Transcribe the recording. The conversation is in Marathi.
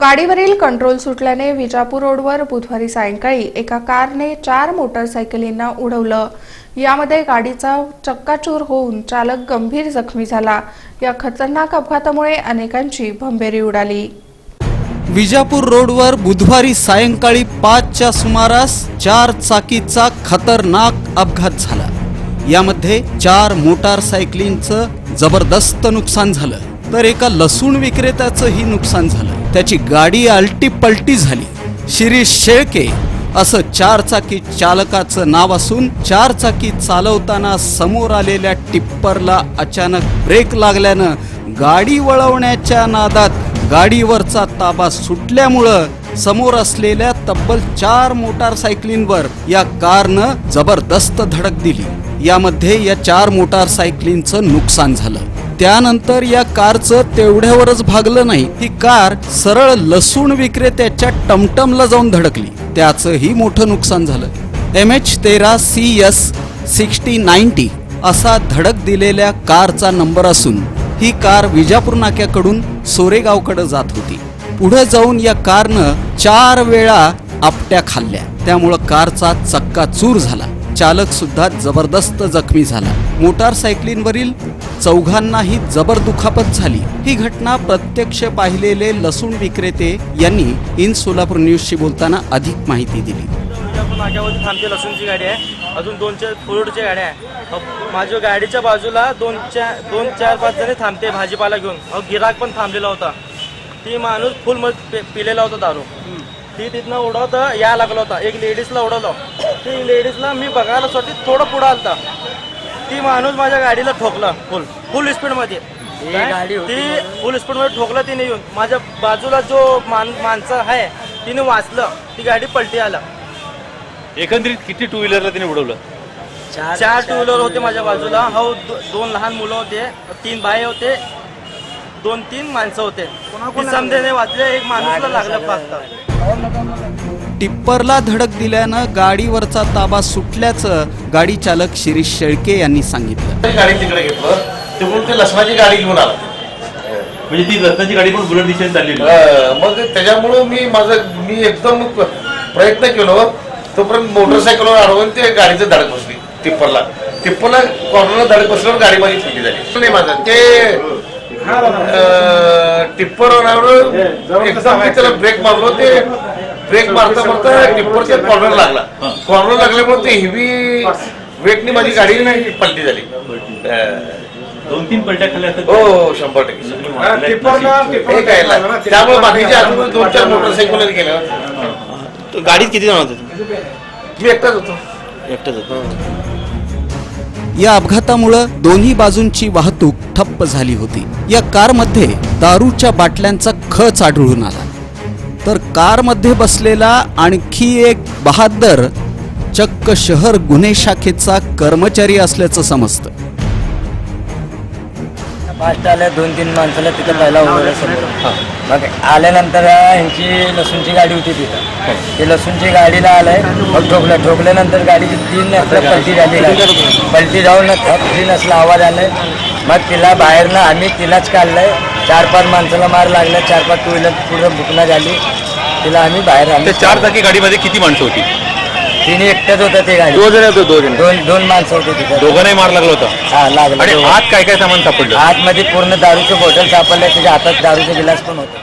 गाडीवरील कंट्रोल सुटल्याने विजापूर रोडवर बुधवारी सायंकाळी एका कारने चार मोटरसायकलींना उडवलं. यामध्ये गाडीचा चक्काचूर होऊन चालक गंभीर जखमी झाला. या खतरनाक अपघातामुळे अनेकांची भंबेरी उडाली. विजापूर रोडवर बुधवारी सायंकाळी पाचच्या सुमारास चार चाकीचा खतरनाक अपघात झाला. यामध्ये चार मोटारसायकलींचं जबरदस्त नुकसान झालं. तर एका लसूण विक्रेत्याचंही नुकसान झालं. त्याची गाडी आलटीपलटी झाली. शिरीष शेळके असं चारचाकी चालकाचं नाव असून चारचाकी चालवताना समोर आलेल्या टिप्परला अचानक ब्रेक लागल्यानं गाडी वळवण्याच्या नादात गाडीवरचा ताबा सुटल्यामुळं समोर असलेल्या तब्बल चार मोटारसायकलींवर या कारनं जबरदस्त धडक दिली. यामध्ये या चार मोटारसायकलींचं नुकसान झालं. त्यानंतर या कारचं तेवढ्यावरच भागलं नाही. ही कार सरळ लसूण विक्रेत्याच्या टमटमला जाऊन धडकली. त्याचंही मोठं नुकसान झालं. एम एच तेरा सी एस सिक्स्टी नाईन्टी असा धडक दिलेल्या कारचा नंबर असून ही कार विजापूर नाक्याकडून सोरेगावकडे जात होती. पुढे जाऊन या कारनं चार वेळा आपट्या खाल्ल्या. त्यामुळं कारचा चक्का चूर झाला. चालक सुद्धा जबरदस्त जखमी झाला. मोटारसायकलींवरील चौघांनाही जबर दुखापत झाली. ही घटना प्रत्यक्ष पाहिलेले लसूण विक्रेते यांनी इन सोलापूर न्यूजशी बोलताना अधिक माहिती दिली. नाक्यावरती थांबते लसूणची गाडी आहे. अजून दोन चार फोर्डच्या गाड्या आहे. माझ्या गाडीच्या बाजूला दोन चार दोन चार पाच जणी थांबते भाजीपाला घेऊन. अहो गिराक पण थांबलेला होता. ती माणूस फुल मग पिलेला होता दारू. ती तिथनं उडवतं या लागला होता. एक लेडीजला उडवलं ती लेडीजला मी बघायला साठी थोडं पुढं आलता. ती माणूस माझ्या गाडीला ठोकला. फुल फुल स्पीडमध्ये काय? ती फुल स्पीडमध्ये ठोकला तिने येऊन. माझ्या बाजूला जो मान माणसं आहे तिने वाचलं. ती गाडी पलटी आला. एकंदरीत किती टू व्हीलरला तिने उडवलं? चार टू व्हीलर होते माझ्या बाजूला. हो दो- दोन लहान मुलं होते. तीन बाई होते. दोन तीन माणसं होते. ती समजेने वाचले. एक माणूसला लागलं फक्त टिप्परला धडक दिल्यानं गाडीवरचा ताबा सुटल्याचं गाडी चालक शिरीष शेळके यांनी सांगितलं. गाडी तिकडे घेतलं. ते लसणाची गाडी घेऊन आला. म्हणजे ती रत्नाची गाडी पण बुलेट दिशेने चाललेली अं, मग त्याच्यामुळं मी माझं मी एकदम प्रयत्न केलो. तोपर्यंत मोटरसायकलवर अडवून ते गाडीचं धडक बसली टिप्परला. टिप्परला कॉर्नरला धडक बसल्यावर गाडी माझी फुटली झाली. नाही माझं. ते टिप्परवर त्याला ब्रेक मारलो. ते ब्रेक मारता मारता टिप्परच्या कॉर्नर लागला. कॉर्नर लागल्यामुळे ते हेवी वेटनी माझी गाडी पलटी झाली. दोन तीन पलट्या खाल्ल्या हो हो शंभर टक्के त्यामुळे बाकीचे अजून दोन चार मोटरसायकल गेले गाडीत किती जण होते? मी एकटाच होतो. एकटंच होतो. या अपघातामुळं दोन्ही बाजूंची वाहतूक ठप्प झाली होती. या कारमध्ये दारूच्या बाटल्यांचा खच आढळून आला. तर कारमध्ये बसलेला आणखी एक बहादर चक्क शहर गुन्हे शाखेचा कर्मचारी असल्याचं समजतं. फास्ट आल्या दोन तीन माणसाला तिथं पहिला उभं समोर. मग आल्यानंतर ह्यांची लसूणची गाडी होती तिथं. ते लसूणची गाडीला आलंय मग ठोकलं. ठोकल्यानंतर गाडीची तीन पलटी झाली. पलटी जाऊन तीन असला आवाज आलाय. मग तिला बाहेरनं आम्ही तिलाच काढलंय. चार पाच माणसाला मार लागला चार पाच टू व्हीलर पुढं बुकना झाली. तिला आम्ही बाहेर त्या चार चाकी गाडीमध्ये किती माणसं होती? तिने एकटंच होतं ते गाडी. दोन जण होते दोन दोन दोन माणसं होते तिथं. दोघांनाही मार लागला होता? हा लागलं. आणि दोघं. आत काय काय सामान सापडलं? आतमध्ये पूर्ण दारूचं बॉटल सापडलं त्याच्या हातात दारूचे गिलास पण होते.